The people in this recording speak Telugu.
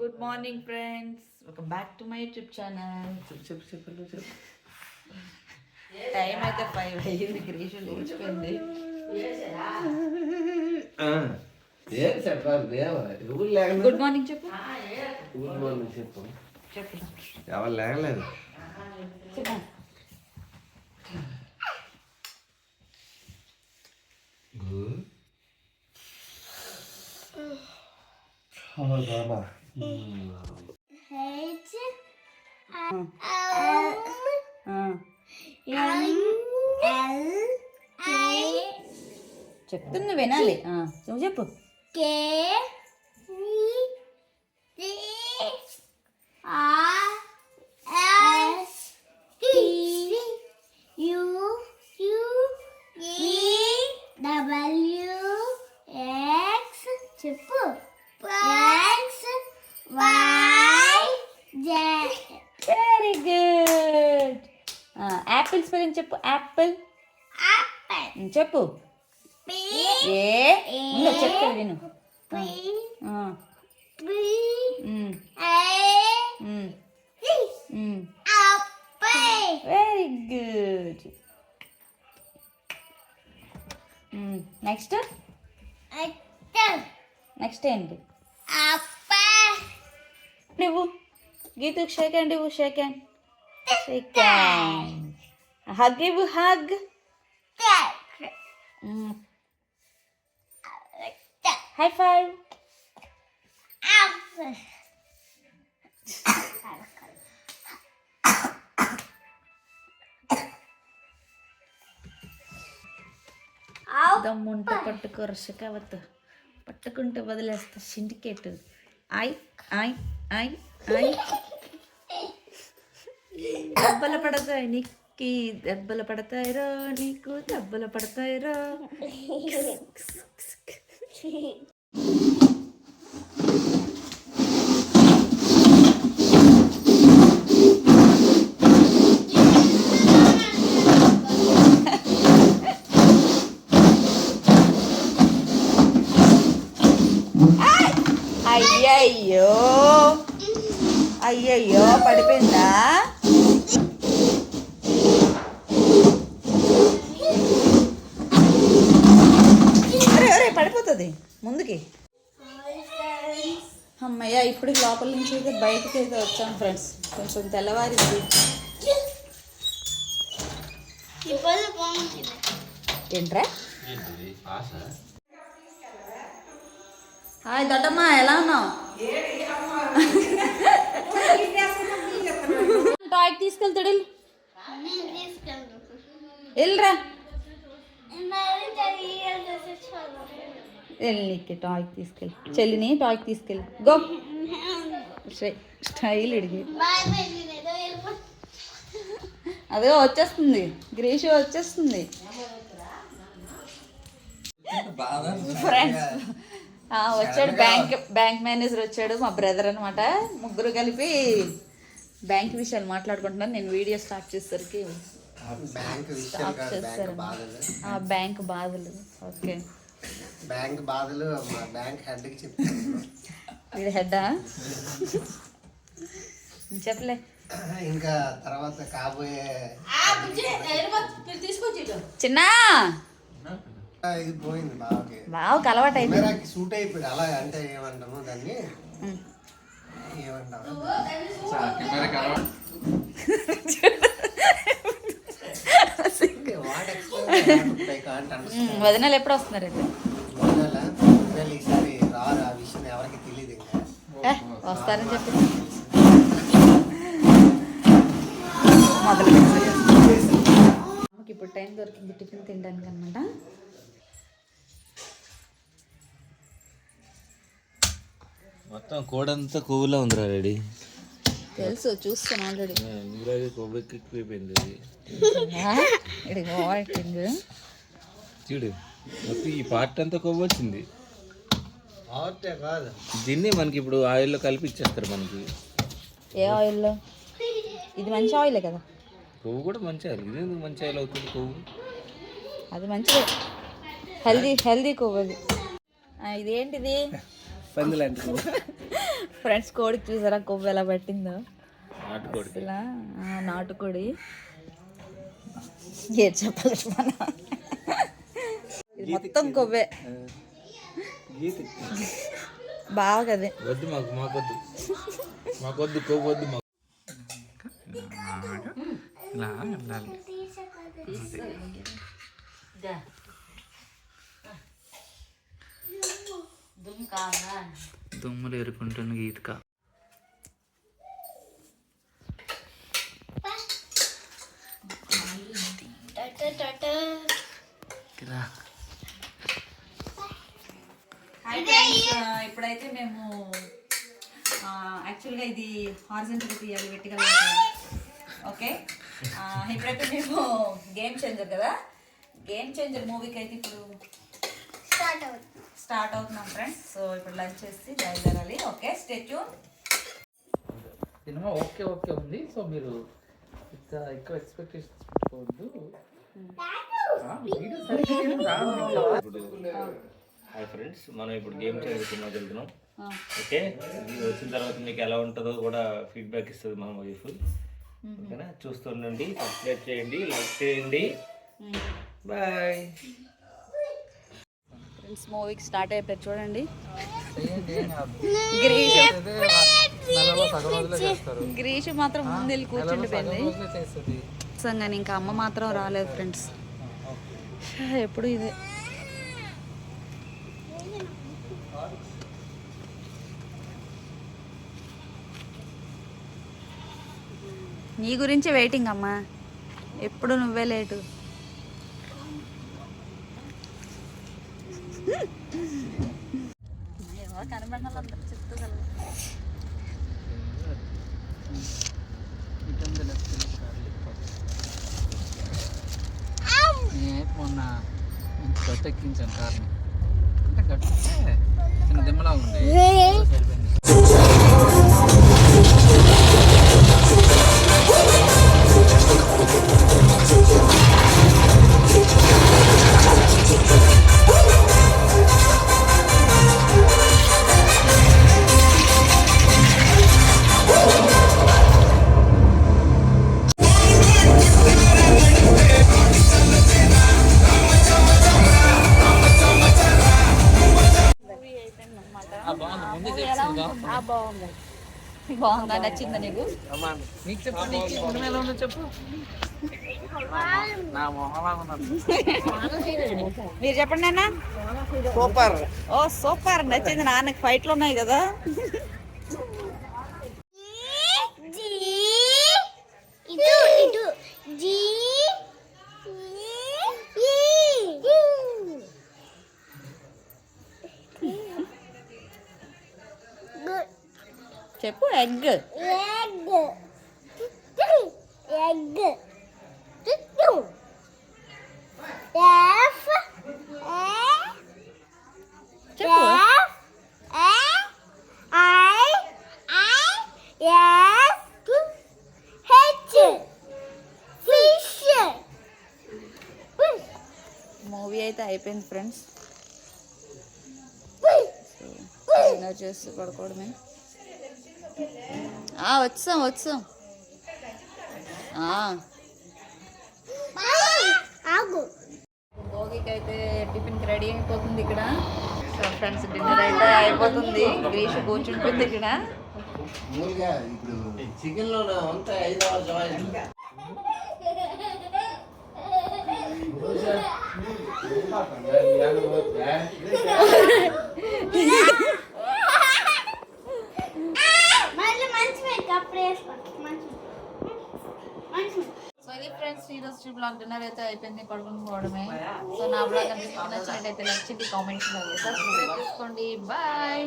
Good morning friends welcome back to my YouTube channel చెప్పు చెప్పు చెప్పు చెప్పు టైం అయితే ఫైవ్ అయ్యింది గ్రీషు లేచిపోయింది. గుడ్ మార్నింగ్ చెప్పు. గుడ్ మార్నింగ్ చెప్పు. చెప్పు. ఎవరు లేకలేదు చెప్పు చెప్తుంది వినాలి. ఆ, నువ్వు చెప్పు. చెప్పు X Y Z very good apple spelling చెప్పు యాపిల్ చెప్పు. ఏ? చెప్తాను విను. వెరీ గుడ్ నెక్స్ట్ నెక్స్ట్ ఏంటి? నువ్వు. గీతకు షేక్ ఇవ్వు shake hand shake hand hug ఇవ్వు హగ్ హై ఫైవ్ దమ్ముంటే పట్టుకో రసకావత్ పట్టుకుంటే వదిలేస్తా. Syndicate I I I I. పడతాయి నీకు దెబ్బలు పడతాయిరా నీకు దెబ్బలు పడతాయిరా. అయ్యయ్యో. అయ్యయ్యో పడిపోయిందా? ముందుకి అమ్మయ్య ఇప్పుడు లోపల నుంచి అయితే బయటకి అయితే వచ్చాం ఫ్రెండ్స్. కొంచెం తెల్లవారింది. ఏంట్రా? హాయ్ దొడ్డమ్మ ఎలా ఉన్నావు? టాయ్ తీసుకెళ్తాడు వెళ్ళరా. వెళ్ళి టాయ్కి తీసుకెళ్ళి. చెల్లిని టాయ్కి తీసుకెళ్ళి. గో. స్టై- స్టైల్ ఇడిగి. అదే వచ్చేస్తుంది. గ్రీషు వచ్చేస్తుంది. ఫ్రెండ్స్ వచ్చాడు. బ్యాంక్ బ్యాంక్ మేనేజర్ వచ్చాడు మా బ్రదర్ అనమాట ముగ్గురు కలిపి బ్యాంక్ విషయాలు మాట్లాడుకుంటున్నాను. నేను వీడియో స్టార్ట్ చేసేసరికి బ్యాంక్ చేస్తారు బ్యాంక్ బాధలు. ఓకే. బ్యాంక్ బాధలు మా బ్యాంక్ హెడ్కి చెప్తాను వీడి హెడ్డా? చెప్పలే. ఇంకా తర్వాత కాబోయే చిన్న! ఇది పోయింది బాగా బాగా అలవాటు అయిపోయింది. సూట్ అయిపోయింది. అలా అంటే ఏమంటాము దాన్ని? ఏమంటాము వదినలు ఎప్పుడు వస్తున్నారు అయితే? ఒకవేళ ఈసారి రారు? ఆ విషయం ఎవరికి తెలియదు ఇంకా. వస్తారని చెప్పి. మొదలు ఇప్పుడు టైం దొరికింది టిఫిన్ తినడానికి అనమాట మొత్తం కోడంతా కొవ్వులా ఉందిరా రెడీ తెలుసు చూస్తాను ఆల్రెడీ. ఇందులో కొవ్వు ఎక్కువైపోయింది. ఇది వాటింగ్ చూడు మొత్తం ఈ పార్ట్ అంతా కొవ్వు వచ్చింది కాదు. దీన్ని మనకి ఇప్పుడు ఆయిల్లో కలిపి ఇచ్చేస్తారు మనకి. ఏ ఆయిల్లో? ఇది మంచి ఆయిలే కదా. కొవ్వు కూడా మంచి ఆయిల్. ఇది ఎందుకు మంచి ఆయిల్ అవుతుంది కొవ్వు అది మంచిదే. హెల్దీ హెల్దీ కొవ్వు అది. ఆ, ఇదేంటిది? పంది లాంటి ఫ్రెండ్స్ కోడికి చూసారా? కొవ్వు ఎలా పట్టిందో? నాటుకోడి. నాటుకోడి. ఏది చెప్పాలి మొత్తం కొవ్వే. బాగా అదే వద్దు మాకు మాకొద్దు. మాకొద్దు కొవ్వు వద్దు మాకు. ఇలా వెళ్ళాలి దుమ్ములు ఎరుకుంటున్న గీతక. రా. ఇప్పుడైతే మేము యాక్చువల్గా ఇది హార్జెంటల్ తీయాలి వెట్టిగా ఓకే? ఇప్పుడైతే మేము గేమ్ చేంజర్ కదా? గేమ్ చేంజర్ మూవీకి అయితే ఇప్పుడు స్టార్ట్ అవుతుంది. స్టార్ట్ అవుతున్నాం ఫ్రెండ్స్ సో ఇప్పుడు లంచ్ చేసి బయలుదేరాలి. ఓకే? స్టేట్యూన్ సినిమా ఓకే ఓకే ఉంది. సో మీరు ఇంత ఎక్కువ ఎక్స్పెక్టేషన్స్ పెట్టుకోవద్దు. హాయ్ ఫ్రెండ్స్ మనం ఇప్పుడు గేమ్ చేంజర్ సినిమాకి వెళ్తున్నాం ఓకే? ఇది వచ్చిన తర్వాత మీకు ఎలా ఉంటుందో కూడా ఫీడ్బ్యాక్ ఇస్తుంది మా వైఫ్ ఓకేనా? చూస్తుండండి సబ్స్క్రైబ్ చేయండి లైక్ చేయండి. బాయ్ ఫ్రెండ్స్ మూవీకి స్టార్ట్ అయిపోయి చూడండి. గ్రీష్. సగం మాత్రం ముందు వెళ్ళి సగం కూర్చుండిపోయింది కానీ ఇంకా అమ్మ మాత్రం రాలేదు ఫ్రెండ్స్. ఎప్పుడు ఇదే. నీ గురించి వెయిటింగ్ అమ్మా. ఎప్పుడు నువ్వే లేటు. మొన్న గట్టు ఎక్కించాను కార్ని. అంటే గట్టు చిన్న దిమ్మలా ఉంది. బాగుంది. నచ్చిందా నీకు? ఎలా ఉందో చెప్పు. మీరు చెప్పండి అన్న సూపర్. ఓ సూపర్. నచ్చింది నాన్నకి. ఫైట్లు ఉన్నాయి కదా. చెప్పు ఎగ్ ఎగ్ ఎగ్ టిట్టు ఎఫ్ ఏ చెప్పు F A I I S H fish movie అయితే అయిపోయింది ఫ్రెండ్స్ డిన్నర్ చేసి పడుకోవడమే ఆ, వచ్చాం వచ్చాం. ఆ, ఆగు. భోగికి అయితే టిఫిన్కి రెడీ అయిపోతుంది ఇక్కడ. సో ఫ్రెండ్స్ డిన్నర్ అయితే అయిపోతుంది. గ్రీష్ కూర్చుంటుంది ఇక్కడ. ఇప్పుడు చికెన్లో ఐదు జాయిన్ మళ్ళీ మంచి మేక అప్పుడు వేసుకో మంచి మంచి సో ఇది ఈరోజు బ్లాగ్ డిన్నర్ అయితే అయిపోయింది పడుకుని పోవడమే. సో నా బ్లాగ్ నచ్చినట్టయితే నచ్చింది కామెంట్స్ చేసుకోండి బాయ్